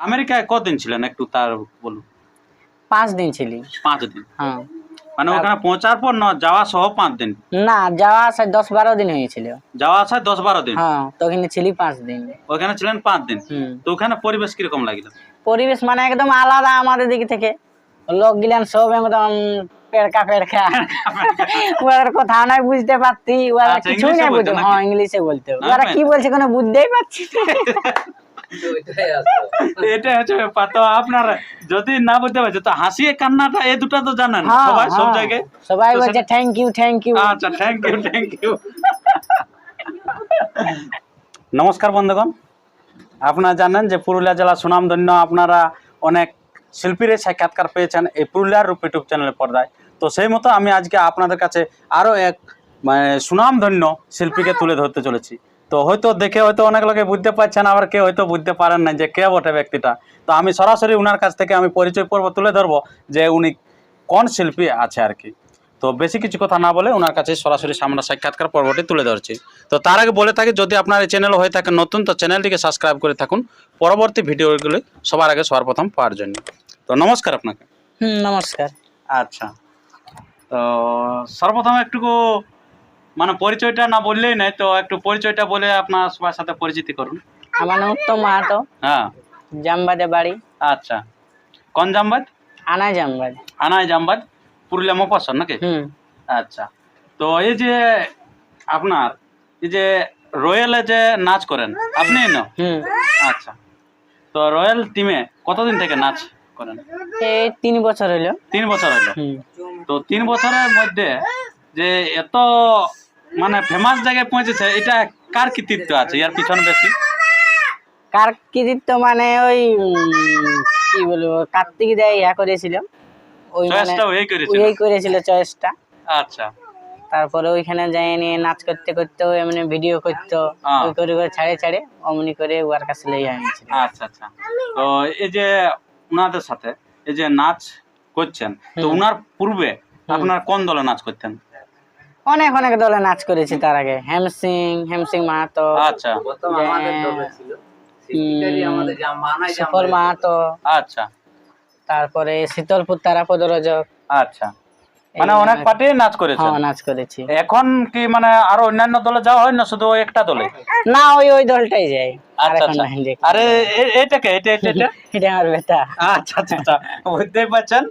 আমেরিকায় কদিন ছিলেন একটু তার বলুন? পাঁচ দিন ছিলি। পাঁচ দিন। হ্যাঁ। মানে ওখানে পৌঁছার পর না যাওয়া সহ পাঁচ দিন? না যাওয়া আসা দশ বারো দিন হয়েছিল। যাওয়া আসা দশ বারো দিন? হ্যাঁ তো ওখানে ছিলি পাঁচ দিন। ওখানে ছিলেন পাঁচ দিন? তো ওখানে পরিবেশ কীরকম লাগিল? পরিবেশ মানে একদম আলাদা আমাদের দিক থেকে। লোক গিলেন সব একদম পেড়কা পেড়কা। ওদের কথা নাই বুঝতে পারতি ওরা আচ্ছা, কিছু না বলতো বুঝতে হ্যাঁ ইংলিশে বলতে। ওরা কি বলছে কোনো বুঝতেই পারছি না। এটা হচ্ছে ব্যাপার। তো আপনার যদি না বুঝতে পারছে তো হাসি কান্নাটা এই দুটা তো জানেন হ্যাঁ, সবাই সব হ্যাঁ। জায়গায়। সবাই বলছে থ্যাংক ইউ থ্যাংক ইউ আচ্ছা থ্যাংক ইউ থ্যাংক ইউ নমস্কার বন্ধুগণ। আপনারা জানেন যে পুরুলিয়া জেলা সুনামধন্য আপনারা অনেক শিল্পীর সাক্ষাৎকার পেয়েছেন এই পুরুলিয়ার রূপ ইউটিউব চ্যানেলের পর্দায়। তো সেই মতো আমি আজকে আপনাদের কাছে আরও এক মানে সুনামধন্য শিল্পীকে তুলে ধরতে চলেছি। তো হয়তো দেখে হয়তো অনেক লোকে বুঝতে পারছেন আবার কেউ হয়তো বুঝতে পারেন না যে কে বটে ব্যক্তিটা। তো আমি সরাসরি উনার কাছ থেকে আমি পরিচয় পর্ব তুলে ধরবো যে উনি কোন শিল্পী আছে আর কি। তো বেশি কিছু কথা না বলে ওনার কাছে সরাসরি সামনে সাক্ষাৎকার পর্বটি তুলে ধরছি। তো তার আগে বলে থাকি যদি আপনার এই চ্যানেল হয়ে থাকে নতুন তো চ্যানেলটিকে সাবস্ক্রাইব করে থাকুন। পরবর্তী ভিডিওগুলি সবার আগে সবার প্রথম পাওয়ার জন্য। তো নমস্কার আপনাকে। হুম নমস্কার। আচ্ছা। তো সর্বপ্রথম একটু মানে পরিচয়টা না বললেই নাই তো একটু পরিচয়টা বলে আপনার সবার সাথে পরিচিতি করুন। আমার নাম উত্তম মাহাতো। হ্যাঁ। জামবাদে বাড়ি। আচ্ছা। কোন জামবাদ? আনা জামবাদ। আনাই জামবাদ পুরুলিয়া মফাসর নাকি? হুম। আচ্ছা। তো এই যে আপনার এই যে রয়্যালে যে নাচ করেন আপনি না? আচ্ছা। তো রয়্যাল টিমে কতদিন থেকে নাচ করেন? এই তিন বছর হইল তিন বছর হলো। হুম। তো তিন বছরের মধ্যে যে এত মানে ফেমাস জায়গায় পৌঁছেছে এটা কার কৃতিত্ব আছে? এর পিছনে বেশি? কার কৃতিত্ব মানে ওই কি বলব কার্তিক দেয় ইয়া করেছিল। ওই মানে ওই করেছিল? চয়েসটা। আচ্ছা। তারপরে ওইখানে যাই নিয়ে নাচ করতে করতে এমনি ভিডিও করতো হ্যাঁ। ওই করে করে ছাড়ে ছাড়ে অমনি করে ওর কাছে লই আনিছিল আচ্ছা আচ্ছা। তো এই যে উনাদের সাথে এই যে নাচ করছেন তো উনার পূর্বে আপনার কোন দলে নাচ করতেন? অনেক অনেক দলে নাচ করেছি তার আগে। হেমসিং হেমসিং মাহাতো আচ্ছা। সফল মাহাতো। আচ্ছা। তারপরে শীতলপুর তারা পদরজক আচ্ছা মানে অনেক পার্টি নাচ করেছেন? হ্যাঁ নাচ করেছি। এখন কি মানে আরও অন্যান্য দলে যাওয়া হয় না শুধু ওই একটা দলে? না ওই ওই দলটাই যাই আচ্ছা আচ্ছা। আরে এ- এটাকে এটা এটা এটা? এটা আমার বেটা। আচ্ছা আচ্ছা আচ্ছা। বুঝতেই পারছেন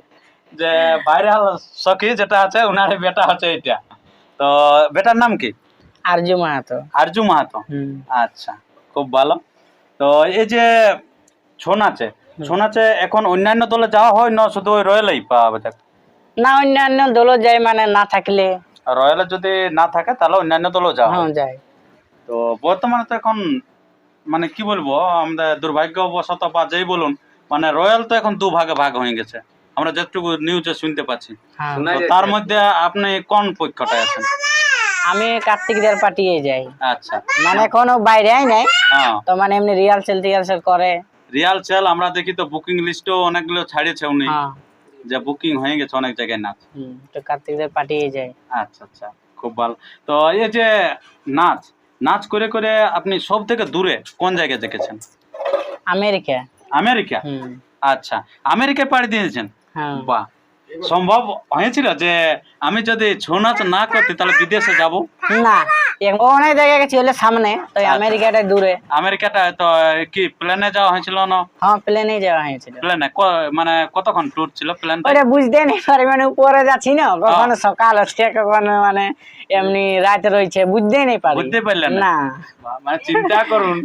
যে ভাইরাল সখী যেটা আছে উনার বেটা হচ্ছে এটা তো বেটার নাম কি? আরজু মাহাতো। আরজু মাহাতো। আচ্ছা খুব ভালো। তো এই যে ছৌ নাচে ছৌ নাচে এখন অন্যান্য দলে যাওয়া হয় না শুধু ওই রয়্যালেই পাওয়া যায় না অন্যান্য দলও যায় মানে না থাকলে। রয়্যালে যদি না থাকে তাহলে অন্যান্য দলেও যাওয়া হ্যাঁ যায়। তো বর্তমানে তো এখন মানে কি বলব আমাদের দুর্ভাগ্যবশত বা যেই বলুন মানে রয়্যাল তো এখন দু ভাগে ভাগ হয়ে গেছে। আমরা যেটুকু নিউজে শুনতে পাচ্ছি। হ্যাঁ। তার মধ্যে আপনি কোন পক্ষটায় আছেন? আমি কার্তিকদের পাঠিয়ে যাই। আচ্ছা। মানে কোনো বাইরে আই নাই। হ্যাঁ। তো মানে এমনি রিহার্সেল টিহার্সেল করে। রিয়াল সেল আমরা দেখি তো বুকিং লিস্টও অনেকগুলো ছাড়িয়েছে উনি। হ্যাঁ। যে বুকিং হয়ে গেছে অনেক জায়গায় নাচ। হুম, তো কার্তিকদের পাঠিয়ে যাই। আচ্ছা আচ্ছা। খুব ভালো। তো এই যে নাচ নাচ করে করে আপনি সব থেকে দূরে কোন জায়গায় দেখেছেন? আমেরিকা। আমেরিকা? আচ্ছা। আমেরিকায় পাড়ি দিয়েছেন? বাহ! সম্ভব হয়েছিল যে আমি যদি ছৌ নাচ না করতে তাহলে বিদেশে যাব? না অনেক জায়গায় গেছি হলে সামনে তো আচ্ছা। আমেরিকাটা দূরে। আমেরিকাটা তো কি প্লেনে যাওয়া হয়েছিল না? হ্যাঁ প্লেনে যাওয়া হয়েছিল। প্লেনে মানে কতক্ষণ ট্যুর ছিল প্লেন ওটা বুঝতে নেই পারি মানে উপরে যাচ্ছি না কখনো সকাল হচ্ছে কখনো মানে এমনি রাত রয়েছে বুঝতেই নেই পারি। বুঝতে পারলেন না? মানে চিন্তা করুন।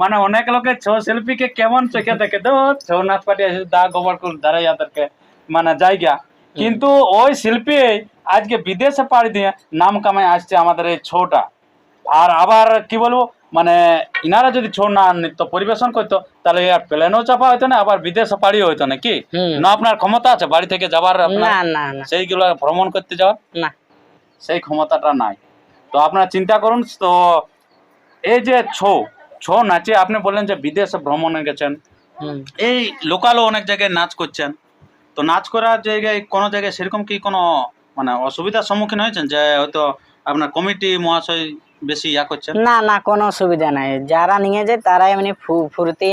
মানে অনেক লোকের ছৌ শিল্পীকে কেমন চোখে দেখে তো ছৌ নাচ পাটি আছে দা গোবর কুল ধারে যাদেরকে মানে জায়গা। কিন্তু ওই শিল্পী আজকে বিদেশে পাড়ি দিয়ে নাম কামাই আসছে আমাদের এই ছৌটা। আর আবার কি বলব মানে ইনারা যদি ছৌ না নৃত্য পরিবেশন করতো তাহলে আর প্লেনও চাপা হইতো না আবার বিদেশে পাড়িও হইতো না কি? না আপনার ক্ষমতা আছে বাড়ি থেকে যাবার সেইগুলো ভ্রমণ করতে যাওয়ার? না। সেই ক্ষমতাটা নাই। তো আপনারা চিন্তা করুন তো এই যে ছৌ ছৌ নাচে আপনি বললেন যে বিদেশে ভ্রমণে গেছেন। এই লোকালও অনেক জায়গায় নাচ করছেন। তো নাচ করার জায়গায় কোনো জায়গায় সেরকম কি কোনো মানে অসুবিধার সম্মুখীন হয়েছেন? যে হয়তো আপনার কমিটি মহাশয় বেশি ইয়া করছেন? না না কোনো অসুবিধা নাই। যারা নিয়ে যায় তারা এমনি ফু-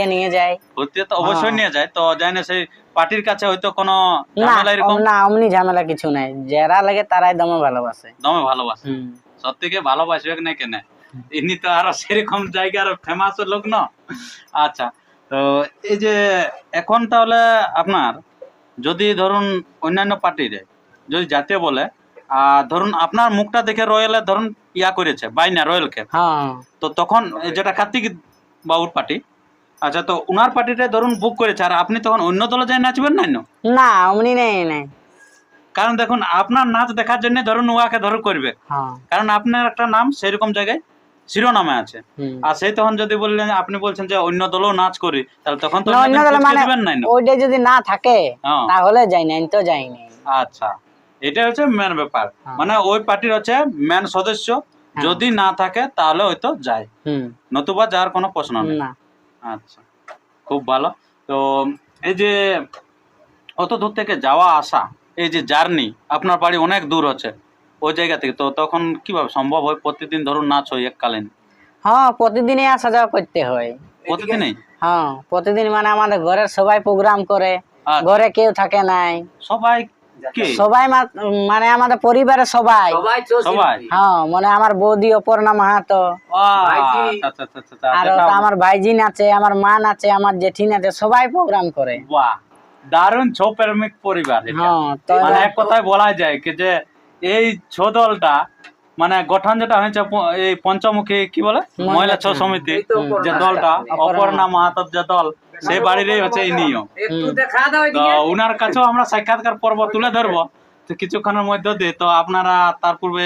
নিয়ে যায়। ভর্তি তো অবশ্যই হ্যাঁ। নিয়ে যায়। তো জানি সেই পার্টির কাছে হয়তো কোনো ঝামেলা এরকম? না অমনি ঝামেলা কিছু নাই। যারা লাগে তারাই দমে ভালোবাসে। দমে ভালোবাসে? হুম। সত্যি কি ভালোবাসবে না কেন? ইনি তো আরও সেরকম জায়গার ফেমাস লোক না? আচ্ছা তো এই যে এখন তাহলে আপনার যদি ধরুন অন্যান্য পার্টিরে যদি জাতীয় বলে ধরুন আপনার মুখটা দেখে রয়্যালে ধরুন ইয়া করেছে বাইনা রয়্যালকে হ্যাঁ। তো তখন যেটা কার্তিক বাবুর পার্টি আচ্ছা তো উনার পার্টিটা ধরুন বুক করেছে আর আপনি তখন অন্য দলে যাই নাচবেন না না অমনি নেই নেই। কারণ দেখুন আপনার নাচ দেখার জন্য ধরুন উহাকে ধরুন করবে। হ্যাঁ। কারণ আপনার একটা নাম সেরকম জায়গায় শিরোনামে আছে। আর সেই তখন যদি বললেন আপনি বলছেন যে অন্য দলও নাচ করি তাহলে তখন তো না, অন্য দলে মানে দিবেন নাই না। ওইটা যদি না থাকে হ্যাঁ। তাহলে যাই নাই তো যাই আচ্ছা এটা হচ্ছে মেন ব্যাপার। হ্যাঁ। মানে ওই পার্টির হচ্ছে মেন সদস্য যদি না থাকে তাহলে হয়তো যায়। হুম। নতুবা যাওয়ার কোনো প্রশ্ন নেই। আচ্ছা খুব ভালো। তো এই যে অত দূর থেকে যাওয়া আসা এই যে জার্নি আপনার বাড়ি অনেক দূর হচ্ছে। ওই জায়গা থেকে তো তখন কীভাবে সম্ভব হয় প্রতিদিন ধরুন নাচ হয় এককালীন? হ্যাঁ প্রতিদিনই আসা যাওয়া করতে হয়। প্রতিদিনই? হ্যাঁ প্রতিদিন মানে আমাদের ঘরের সবাই প্রোগ্রাম করে। আচ্ছা। ঘরে কেউ থাকে নাই। সবাই সবাই মানে আমাদের পরিবারের সবাই। সবাই হ্যাঁ মানে আমার বৌদি অপর্ণা মাহাতো। আচ্ছা, আচ্ছা, আচ্ছা, আচ্ছা, আর আমার ভাইজি নাচে আমার মা নাচে আমার জেঠি নাচে সবাই প্রোগ্রাম করে। বাহ দারুণ ছো প্রেমিক পরিবার এটা। হ্যাঁ তো মানে এক কথায় বলা যায় কি যে এই ছ দলটা মানে গঠন যেটা হয়েছে এই পঞ্চমুখী কি বলে? মহিলা ছ সমিতি যে দলটা অপর্ণা মাহাতর যে দল সেই বাড়িরই হচ্ছে এই নিয়ম। তো উনার কাছেও আমরা সাক্ষাৎকার পর্ব তুলে ধরবো। তো কিছুক্ষণের মধ্যে দিয়ে তো আপনারা তার পূর্বে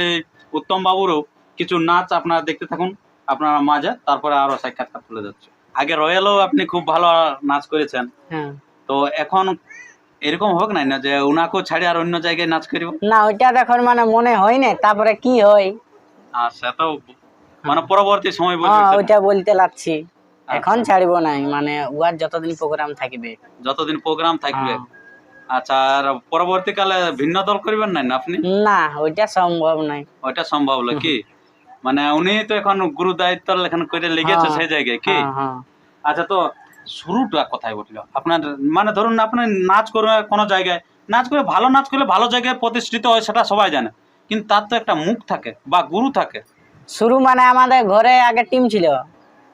উত্তম বাবুরও কিছু নাচ আপনারা দেখতে থাকুন আপনারা মাঝে তারপরে আরও সাক্ষাৎকার তুলে যাচ্ছে আগে রয়্যালও আপনি খুব ভালো নাচ করেছেন। হ্যাঁ। তো এখন এরকম হোক নাই না যে উনাকেও ছাড়ি আর অন্য জায়গায় নাচ করিব? না ওইটা দেখুন মানে মনে হয় না তারপরে কি হয়? আর সেটা মানে পরবর্তী সময় বলবে হ্যাঁ ওইটা বলতে লাগছি। আচ্ছা। এখন ছাড়বো নাই মানে উয়ার যতদিন প্রোগ্রাম থাকবে। যতদিন প্রোগ্রাম থাকবে। হ্যাঁ। আচ্ছা আর পরবর্তীকালে ভিন্ন দল করবেন না আপনি? না ওইটা সম্ভব নাই। ওইটা সম্ভব হলো কি? মানে উনি তো এখন গুরু দায়িত্ব এখন করে লেগেছে হ্যাঁ। সেই জায়গায় কি। আচ্ছা তো শুরুটা কোথায় ঘটলো? আপনার মানে ধরুন আপনি নাচ করে কোনো জায়গায় নাচ করে ভালো নাচ করলে ভালো জায়গায় প্রতিষ্ঠিত হয় সেটা সবাই জানে। কিন্তু তার তো একটা মুখ থাকে বা গুরু থাকে। শুরু মানে আমাদের ঘরে আগে টিম ছিল।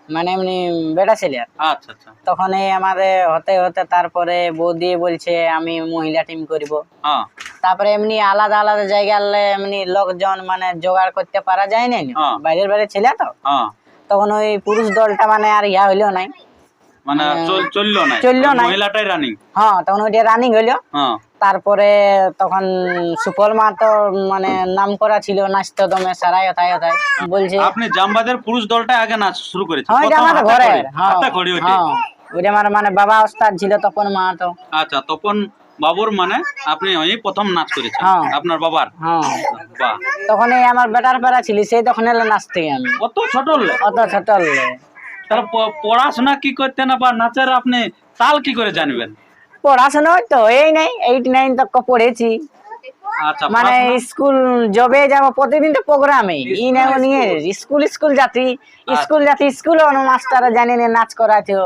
মানে এমনি বেটা ছেলে। আচ্ছা আচ্ছা। তখন এই আমাদের হতে হতে তারপরে বৌদি বলছে আমি মহিলা টিম করব। হ্যাঁ। তারপরে এমনি আলাদা আলাদা জায়গায় এমনি লোকজন মানে জোগাড় করতে পারা যায় না হ্যাঁ। বাইরের বাইরে ছেলে তো। হ্যাঁ। তখন ওই পুরুষ দলটা মানে আর ইয়া হইল নাই। মানে চলল না চলল নাই। মহিলাটাই রানিং হ্যাঁ তখন ওইটা রানিং হইল। হ্যাঁ। তারপরে তখন সুফল মা তো মানে নাম করা ছিল নাচতো দমে সারাই হতাই হতাই বলছে আপনি জামবাদের পুরুষ দলটা আগে নাচ শুরু করেছেন। হ্যাঁ এটা ঘরে। হ্যাঁ হ্যাঁ। ওইটা আমার মানে বাবা ওস্তাদ ছিল তপন মাহাতো আচ্ছা তপন বাবুর মানে আপনি ওই প্রথম নাচ করেছেন হ্যাঁ। আপনার বাবার? হ্যাঁ। তখন আমার বেটার পেরা ছিল সেই তখন এলে নাচতে আমি। অত ছোট অত ছোট। তাহলে পড়াশোনা কি করতেন বা নাচের আপনি তাল কি করে জানবেন? পড়াশোনা তো এই নাই এইট নাইন তক পড়েছি। আচ্ছা মানে স্কুল জবে যাব প্রতিদিন তো প্রোগ্রামে ই নিয়ে স্কুল। স্কুল যাতি স্কুল যাতি স্কুল অন্য মাস্টার জানি না নাচ করাতো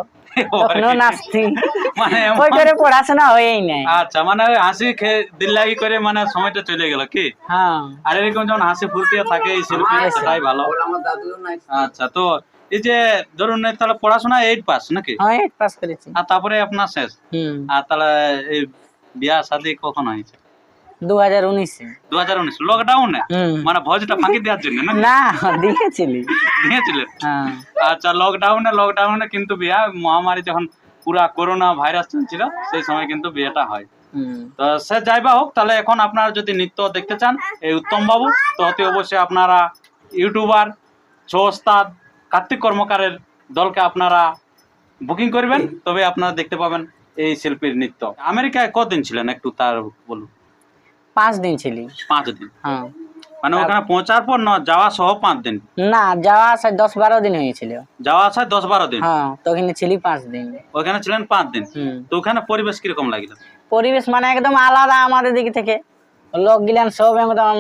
তখনও নাচতি মানে ওই করে পড়াশোনা হয়েই নাই। আচ্ছা মানে হাসি খেয়ে দিল লাগি করে মানে সময়টা চলে গেল কি? হ্যাঁ। আর এরকম যখন হাসি ফুর্তিও থাকে এই শিল্পী সেটাই ভালো। আচ্ছা তো এই যে ধরুন তাহলে পড়াশোনা এইট পাস নাকি? হ্যাঁ এইট পাস করেছি। আর তারপরে আপনার শেষ? হুম। আর তাহলে এই বিয়া শাদী কখন হয়েছে? দু হাজার উনিশে। দু হাজার উনিশ লকডাউনে মানে ভোজটা ফাঁকি দেওয়ার জন্য না? না দিয়েছিলি। দিয়েছিলেন হ্যাঁ। আচ্ছা লকডাউনে লকডাউনে কিন্তু বিয়া মহামারী যখন পুরা করোনা ভাইরাস চলছিল সেই সময় কিন্তু বিয়েটা হয়। তো সে যাই বা হোক তাহলে এখন আপনারা যদি নৃত্য দেখতে চান এই উত্তম বাবু তো অতি অবশ্যই আপনারা ইউটিউবার ছৌ ওস্তাদ কার্তিক কর্মকারের দলকে আপনারা বুকিং করবেন তবে আপনারা দেখতে পাবেন এই শিল্পীর নৃত্য। আমেরিকায় কদিন ছিলেন একটু তার বলুন? পাঁচ দিন ছিলি। পাঁচ দিন। হ্যাঁ। মানে ওখানে পৌঁছার পর না যাওয়া সহ পাঁচ দিন? না যাওয়া আসা দশ বারো দিন হয়েছিল। যাওয়া আসায় দশ বারো দিন? হ্যাঁ তো ওখানে ছিলি পাঁচ দিন। ওখানে ছিলেন পাঁচ দিন? তো ওখানে পরিবেশ কীরকম লাগল? পরিবেশ মানে একদম আলাদা আমাদের দিক থেকে। লোক গিলান সব একদম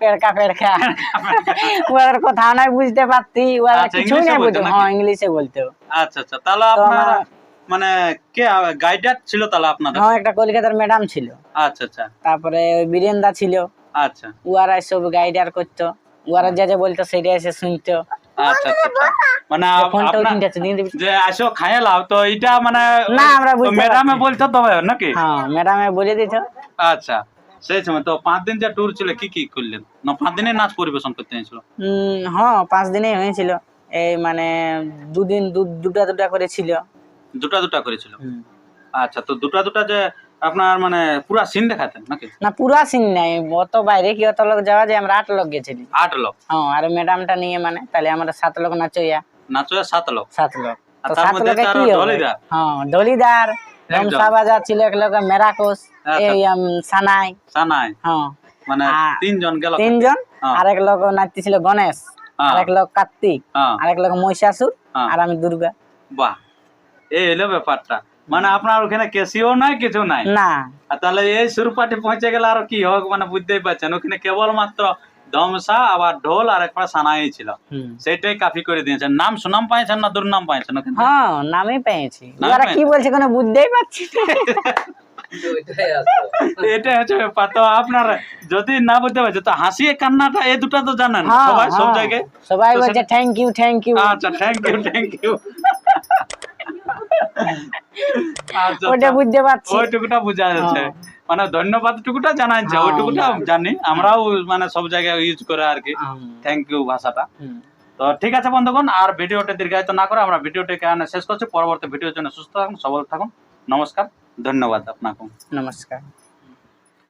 পেড়কা পেড়কা। ওদের কথা নাই বুঝতে পারতি ওরা আচ্ছা, কিছু নাই বুঝতো হ্যাঁ ইংলিশে বলতো। আচ্ছা আচ্ছা তাহলে আপনার মানে কে গাইডার ছিল তাহলে আপনাদের? হ্যাঁ একটা কলকাতার ম্যাডাম ছিল। আচ্ছা আচ্ছা। তারপরে ওই বীরেন্দা ছিল। আচ্ছা। ওরা সব গাইডার করতো। ওরা যা যা বলতো সেটা এসে শুনতো। আচ্ছা আচ্ছা আচ্ছা। মানে আপ- ফোনটা আপনার- উঠিয়ে দিচ্ছে, নিয়ে দিবি। যে আসো খাইয়ে লাও। তো এটা মানে না, আমরা ম্যাডামে পারছি। তবে নাকি? হ্যাঁ ম্যাডামে বলে দিত। আচ্ছা। সেই সময় তো পাঁচ দিন যে ট্যুর ছিল কি কি করলেন? না পাঁচ দিনে নাচ পরিবেশন করতে হয়েছিল? হ্যাঁ পাঁচ হয়েছিল। এই মানে দুদিন দুটা দুটা করে ছিল। দুটা দুটা করেছিল। আচ্ছা তো দুটা দুটা যে আপনার মানে পুরা সিন দেখাতেন নাকি? না পুরা সিন নাই। অত বাইরে কি অত লোক যাওয়া যায়? আমরা আট লোক গেছিলি। আট লোক? হ্যাঁ আর ম্যাডামটা নিয়ে মানে তাহলে আমরা সাত লোক নাচইয়া। নাচো সাত লোক? সাত লোক। আর তো তার সাত লোকে কি আরও হ্যাঁ। ছিল এক লোক মেরাকোস আচ্ছা। এই সানাই। সানাই? হ্যাঁ। মানে তিনজন গেল তিনজন হ্যাঁ। আরেক লোক নাচতেছিল গণেশ হ্যাঁ। আরেক লোক কার্তিক হ্যাঁ। আরেক লোক মহিষাসুর। আর আমি দুর্গা। বাহ। এই হলো ব্যাপারটা। মানে আপনার ওখানে কেসিও নাই কিছু নাই? না। তাহলে এই সুরপাটি পৌঁছে গেলে আর কি হোক মানে বুঝতেই পারছেন। ওখানে কেবল মাত্র ধমসা আবার ঢোল আর একটা সানাই ছিল। সেটাই কাফি করে দিয়েছেন। নাম সুনাম পাইছেন না দুর্নাম পাইছেন হ্যাঁ নামই পেয়েছি। ওরা কি। বলছে কোনো বুঝতেই পারছি। এটা হচ্ছে ব্যাপার। তো আপনার যদি না বুঝতে পারছে তো হাসি কান্নাটা এই দুটা তো জানেন। হ্যাঁ, সবাই সব হ্যাঁ। জায়গায়। সবাই বলছে থ্যাংক ইউ থ্যাংক ইউ আচ্ছা থ্যাংক ইউ থ্যাংক ইউ ওটা আচ্ছা। বুঝতে পারছি। ওইটুকুটা বোঝা যাচ্ছে। হ্যাঁ। মানে ধন্যবাদ টুকুটা জানা যাচ্ছে ওইটুকুটা জানি। আমরাও মানে সব জায়গায় ইউজ করে আর কি। থ্যাংক ইউ ভাষাটা। হুম। তো ঠিক আছে বন্ধুগণ আর ভিডিওটা দীর্ঘায়িত না করে আমরা ভিডিওটি এখানে শেষ করছি। পরবর্তী ভিডিওর জন্য সুস্থ থাকুন সবল থাকুন। নমস্কার ধন্যবাদ আপনাকে। নমস্কার।